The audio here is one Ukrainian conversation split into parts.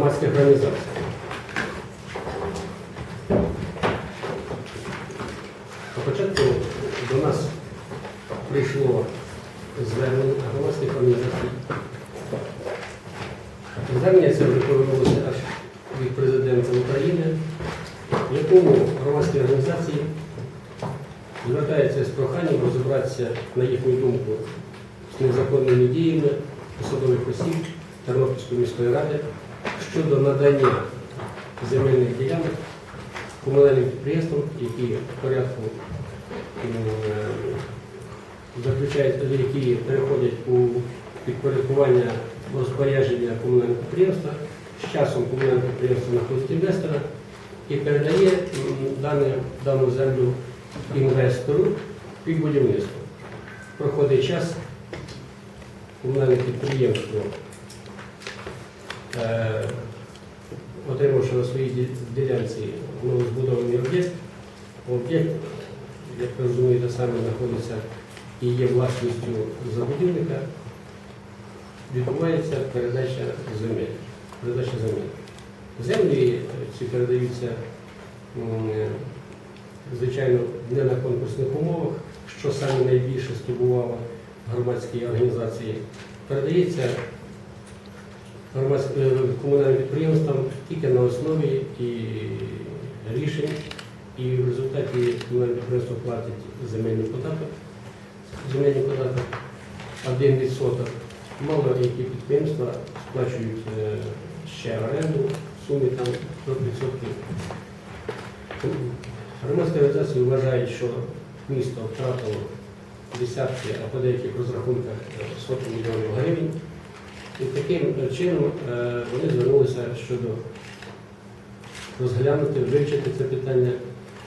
громадських організацій. Спочатку до нас прийшло звернення громадських організацій. Звернення це вже повернулося аж від президента України, в якому громадські організації звертаються з проханням розібратися, на їхню думку, з незаконними діями посадових осіб Тернопільської міської ради щодо надання земельних ділянок комунальним підприємствам, які в порядку заключають, які переходять у підпорядкування розпорядження комунального підприємства. З часом комунальне підприємство знаходить інвестора і передає дану землю інвестору під будівництво. Проходить час, комунальне підприємство, отримавши на своїй ділянці новозбудований об'єкт, об'єкт, як ви розумієте, саме знаходиться і є власністю забудівника, відбувається передача земель. Передача земель. Землі е, ці передаються, е, звичайно, не на конкурсних умовах, що саме найбільше стурбувало громадські організації. Передається е, комунальним підприємствам тільки на основі і рішень, і в результаті комунальне підприємство платить земельний податок, земельний податок 1%. Мало які підприємства сплачують е, ще оренду в сумі там 100%. Громадські організації вважають, що місто втратило десятки, а по деяких розрахунках е, сотні мільйонів гривень. І таким чином е, вони звернулися щодо розглянути, вивчити це питання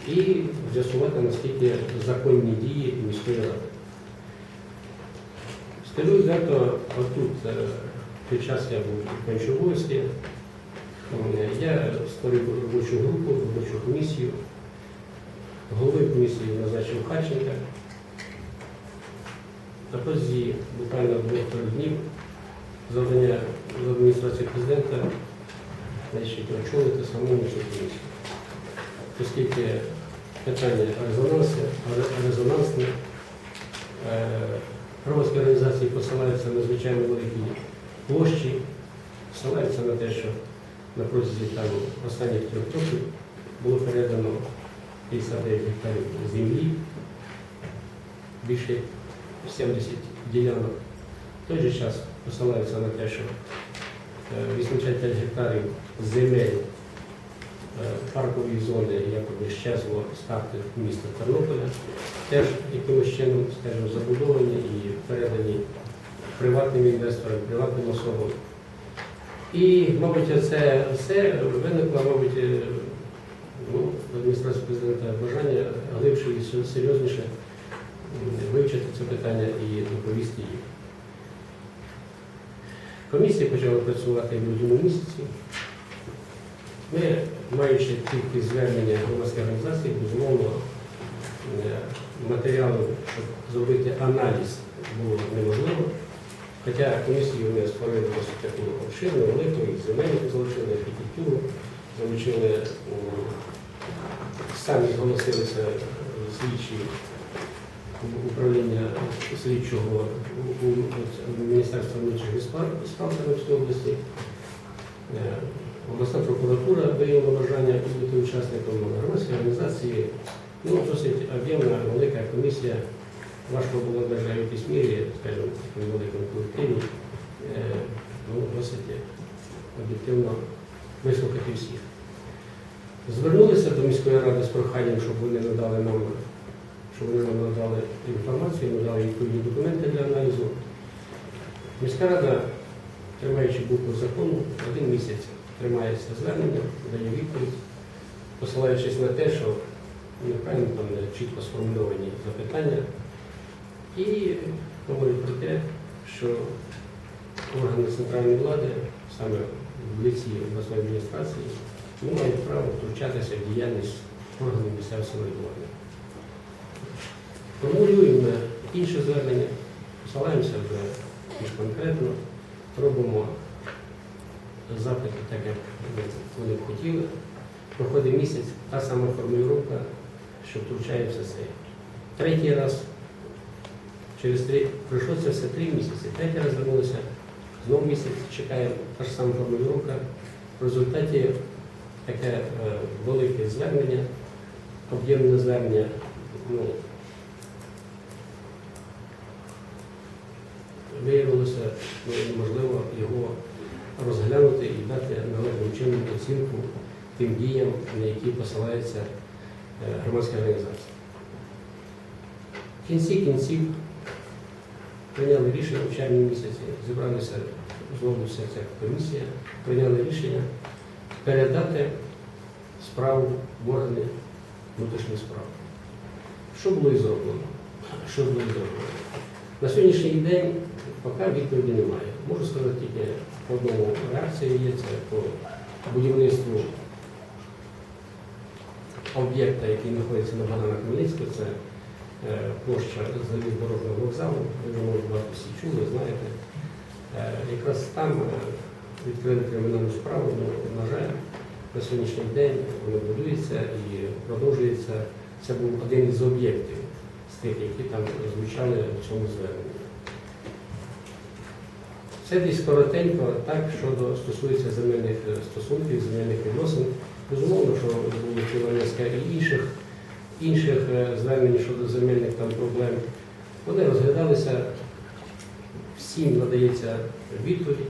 і з'ясувати, наскільки законні дії міської ради. Скажу відверто, отут е, під час я був обов'язки, е, я створив робочу групу, робочу комісію. Голови комісії назначив Харченка. На протязі буквально двох-трьох днів завдання з адміністрації президента значить, очолити саму цю комісію. Оскільки питання резонансне, резонансне, е, громадські організації посилаються на звичайно великі площі, посилаються на те, що на протязі там, останніх трьох років було передано 59 гектарів землі, більше 70 ділянок. Той же час посилаються на те, що е, 85 гектарів земель е, паркової зони якоби щезло з карти міста Тернополя, теж якимось чином, скажімо, забудовані і передані приватним інвесторам, приватним особам. І, мабуть, це все виникло, мабуть, е, ну, адміністрації президента бажання глибше і серйозніше вивчити це питання і доповісти їм. Комісія почала працювати в лютому місяці. Ми, маючи тільки звернення громадських організацій, безумовно, е, матеріалу, щоб зробити аналіз, було неможливо. Хоча комісію ми створили досить таку обширну, велику, і земельну залучили, архітектуру, залучили, самі зголосилися е, слідчі управління слідчого Міністерства внутрішніх справ Тернопільської області. Е, Обласна прокуратура виявила бажання бути учасником громадської організації. Ну, досить об'ємна, велика комісія. Важко було навіть в якійсь мірі, скажімо, в великому колективі, е, ну, досить об'єктивно вислухати всіх. Звернулися до міської ради з проханням, щоб вони надали нам, щоб вони нам надали інформацію, надали відповідні документи для аналізу. Міська рада, тримаючи букву закону, один місяць тримається звернення, дає відповідь, посилаючись на те, що неправильно там не чітко сформульовані запитання, і говорить про те, що органи центральної влади, саме в лиці обласної адміністрації, не мають права втручатися в діяльність органів місцевого самоврядування. Формулюємо інше звернення, посилаємося вже більш конкретно, робимо запити так, як вони б хотіли. Проходить місяць, та сама формулювання, що втручає все це. Третій раз, через три, пройшло це все три місяці. Третій раз вернулися, знову місяць чекаємо та ж сама формулювання. В результаті таке е, велике звернення, об'ємне звернення, виявилося ну, неможливо його розглянути і дати належним чином оцінку тим діям, на які посилається е, громадська організація. В кінці кінців прийняли рішення в червні місяці, зібралися знову вся ця комісія, прийняли рішення передати справу в органи внутрішніх справ. Що було і зроблено? Що було і зроблено? На сьогоднішній день поки відповіді немає. Можу сказати тільки по одному реакція є це по будівництву об'єкта, який знаходиться на Богдана Хмельницького, це е, площа залізнодорожнього вокзалу. Ви може багато всі чули, знаєте. Е, Якраз там е, відкрили кримінальну справу, ну, на жаль, на сьогоднішній день воно будується і продовжується. Це був один із об'єктів з тих, які там звучали в цьому зверненні. Це десь коротенько, так, що стосується земельних е, стосунків, земельних відносин. Безумовно, що було ціла низка і інших, інших е, звернень щодо земельних там проблем. Вони розглядалися, всім надається відповідь.